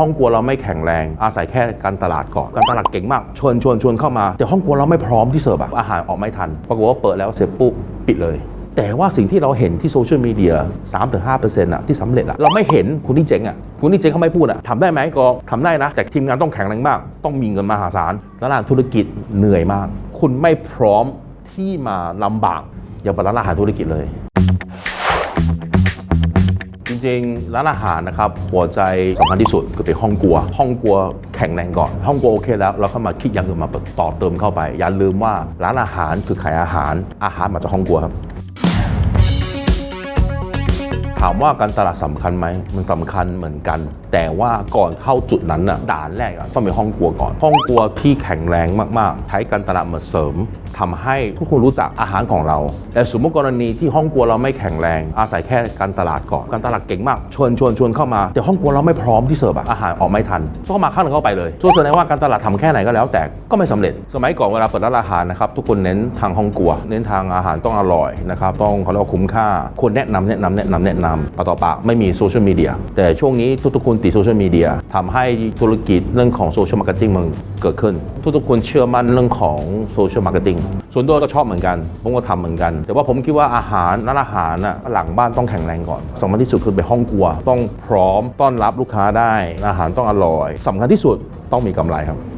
ห้องครัวเราไม่แข็งแรง อาศัยแค่การตลาดก่อน การตลาดเก่งมากชวนชวนชวนเข้ามา แต่ห้องครัวเราไม่พร้อมที่เสิร์ฟอะอาหารออกไม่ทัน ปรากฏว่าเปิดแล้วเสร็จปุ๊บปิดเลย แต่ว่าสิ่งที่เราเห็นที่โซเชียลมีเดีย3-5%อะที่สำเร็จอะเราไม่เห็นคุณนี่เจ๋งอะคุณนี่เจ๋งเขาไม่พูดอะทำได้ไหมก็ทำได้นะ แต่ทีมงานต้องแข็งแรงมาก ต้องมีเงินมหาศาลร้านอารธุรกิจเหนื่อยมาก คุณไม่พร้อมที่มาลำบากอย่าเปิดร้านอาหารธุรกิจเลย ริงๆ ร้านอาหารนะครับ หัวใจสำคัญที่สุดคือเป็นห้องกลัว ห้องกลัวแข็งแรงก่อน ห้องกลัวโอเคแล้ว เราเข้ามาคิดอย่างอื่นมาต่อเติมเข้าไป อย่าลืมว่าร้านอาหารคือขายอาหาร อาหารมาจากห้องกลัวครับ ถามว่าการตลาดสำคัญไหมมันสำคัญเหมือนกัน แต่ว่าก่อนเข้าจุดนั้นน่ะด่านแรกอะต้องเป็นห้องครัวก่อน ห้องครัวที่แข็งแรงมากๆ ใช้การตลาดมาเสริมทำให้ทุกคนรู้จักอาหารของเรา แต่สมมติกรณีที่ห้องครัวเราไม่แข็งแรง อาศัยแค่การตลาดก่อนการตลาดเก่งมากชวนชวนชวนเข้ามา แต่ห้องครัวเราไม่พร้อมที่เสิร์ฟอะอาหารออกไม่ทันก็มาข้างหนึงเข้าไปเลยส่วนแสดงว่าการตลาดทำแค่ไหนก็แล้วแต่ก็ไม่สำเร็จ สมัยก่อนเวลาเปิดร้านอาหารนะครับทุกคนเน้นทางห้องครัว เน้นทางอาหารต้องอร่อยนะครับต้องเขาเรียกว่าคุ้มค่าคนแนะนำแนะนำแนะนำแนะนำปากต่อปากไม่มีโซเชียลมีเดียแต่ช่วงนี้ทุกๆคนติดโซเชียลมีเดียทำให้ธุรกิจเรื่องของโซเชียลมาร์เก็ตติ้งมันเกิดขึ้น ทุกๆคนเชื่อมั่นเรื่องของโซเชียลมาร์เก็ตติ้งส่วนตัวก็ชอบเหมือนกัน ผมก็ทำเหมือนกัน แต่ว่าผมคิดว่าอาหารร้านอาหารน่ะหลังบ้านต้องแข็งแรงก่อนสำคัญที่สุดคือเป็นห้องครัว ต้องพร้อมต้อนรับลูกค้าได้ อาหารต้องอร่อยสำคัญที่สุดต้องมีกำไรครับ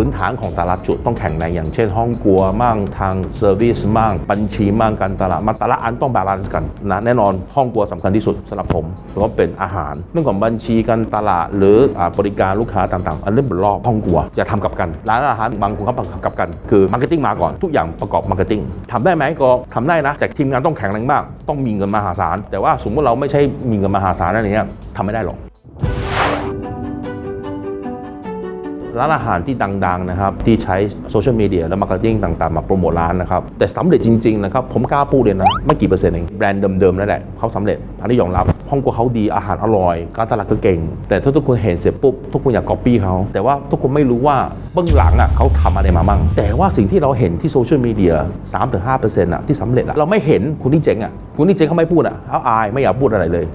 พื้นฐานของแต่ละจุดต้องแข็งแรงอย่างเช่น ห้องครัวมั่งทางเซอร์วิสมั่งบัญชีมั่งการตลาดมาแต่ละอันต้องบาลานซ์กันนะแน่นอนห้องครัวสำคัญที่สุดสำหรับผมเพราะว่าเป็นอาหาร เรื่องของบัญชีการตลาดหรืออาบริการลูกค้าต่างๆ อันนี้เป็นรอบห้องครัวอย่าทำกับกัน ร้านอาหารบางคนเขาทำกับกัน คือมาร์เก็ตติ้งมาก่อนทุกอย่างประกอบมาร์เก็ตติ้งทำได้ไหมก็ทำได้นะ แต่ทีมงานต้องแข็งแรงมาก ต้องมีเงินมหาศาลแต่ว่าสมมติเราไม่ใช่มีเงินมหาศาลอะไรเงี้ยทำไม่ได้หรอก ร้านอาหารที่ดังๆนะครับที่ใช้โซเชียลมีเดียและมาร์เก็ตติ้งต่างๆ มาโปรโมทร้านนะครับแต่สำเร็จจริงๆนะครับผมกล้าพูดเลยนะไม่กี่เปอร์เซ็นต์เองแบรนด์เดิมๆนั่นแหละเขาสำเร็จอันนี้ยอมรับห้องครัวเขาดีอาหารอร่อย การตลาดก็เก่ง แต่ถ้าทุกคนเห็นเสร็จปุ๊บทุกคนอยากก๊อปปี้เขาแต่ว่าทุกคนไม่รู้ว่าเบื้องหลังอะเขาทำอะไรมาบ้างแต่ว่าสิ่งที่เราเห็นที่โซเชียลมีเดีย3-5%อะที่สำเร็จอะเราไม่เห็นคุณนี่เจ๋งอะคุณนี่เจ๋งเขาไม่พูดอะเขาอายไม่อยากพูดอะไรเลย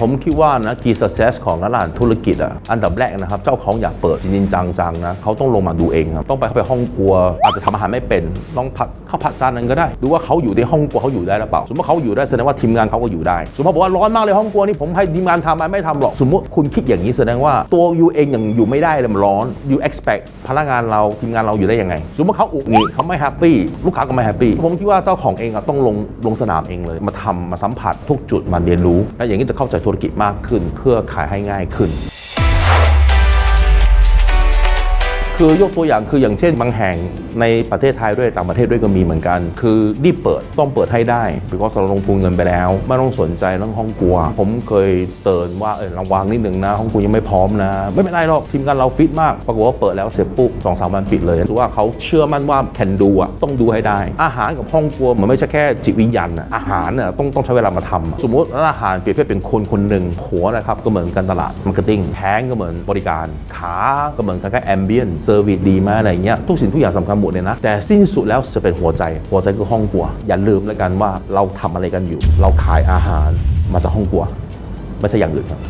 ผมคิดว่านะ key success ของร้านอาหารธุรกิจอะอันดับแรกนะครับ เจ้าของอยากเปิดจริงๆจังๆนะเขาต้องลงมาดูเองครับต้องไปเข้าไปห้องครัว อาจจะทำอาหารไม่เป็นลองผัดข้าวผัดจานนั้นก็ได้ ดูว่าเขาอยู่ในห้องครัวเขาอยู่ได้หรือเปล่า สมมติเขาอยู่ได้แสดงว่าทีมงานเขาก็อยู่ได้ สมมติบอกว่าร้อนมากเลยห้องครัวนี่ผมให้ทีมงานทำไหมไม่ทำหรอกสมมติคุณคิดอย่างนี้แสดงว่าตัวยูเองอยังอยู่ไม่ได้เลยมันร้อน you expect พนักงานเราทีมงานเราอยู่ได้ยังไง สมมติเขาอุกงิเขาไม่แฮปปี้ลูกค้าก็ไม่แฮปปี้ผมคิดว่าเจ้าของเองอะต้องลงลงสนามเองเลย มาทำมาสัมผัสทุกจุดมาเรียนรู้และอย่างนี้จะเข้าใจธุธุรกิจมากขึ้น เพื่อขายให้ง่ายขึ้น คือยกตัวอย่างคืออย่างเช่น บางแห่งในประเทศไทยด้วยต่างประเทศด้วยก็มีเหมือนกัน คือรีบเปิดต้องเปิดให้ได้เพราะเราลงทุนเงินไปแล้ว ไม่ต้องสนใจเรื่องห้องครัว ผมเคยเตือนว่าเออระวังนิดหนึ่งนะห้องครัวยังไม่พร้อมนะ ไม่เป็นไรหรอกทีมงานเราฟิตมากปรากฏว่าเปิดแล้วเสร็จปุ๊บสองสามวันปิดเลยถือว่าเขาเชื่อมั่นว่าแคนดูอะต้องดูให้ได้ อาหารกับห้องครัวมันไม่ใช่แค่จิตวิญญาณอะอาหารเนี่ยต้องต้องใช้เวลามาทำสมมติร้านอาหารเปรียบเทียบเป็นคนคนหนึ่งหัวนะครับก็เหมือนการตลาดมาร์เก็ตติ้งแท้งก็เหมือนบริการขาก็เหมือนคล้ายๆแอมเบียนเซอร์วิสดีไหมอะไรเงี้ยทุกสิ่งทุกอย่างสำคัญหมดเลยนะ แต่สิ้นสุดแล้วจะเป็นหัวใจ หัวใจคือห้องครัว อย่าลืมแล้วกันว่าเราทำอะไรกันอยู่ เราขายอาหารมาจากห้องครัว ไม่ใช่อย่างอื่นครับ